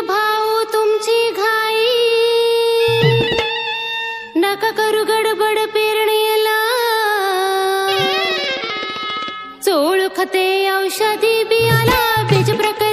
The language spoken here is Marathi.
भाऊ तुमची घाई. नका करू गडबड पेरणीला. चोळ खते औषधी बियाला बीज प्रकार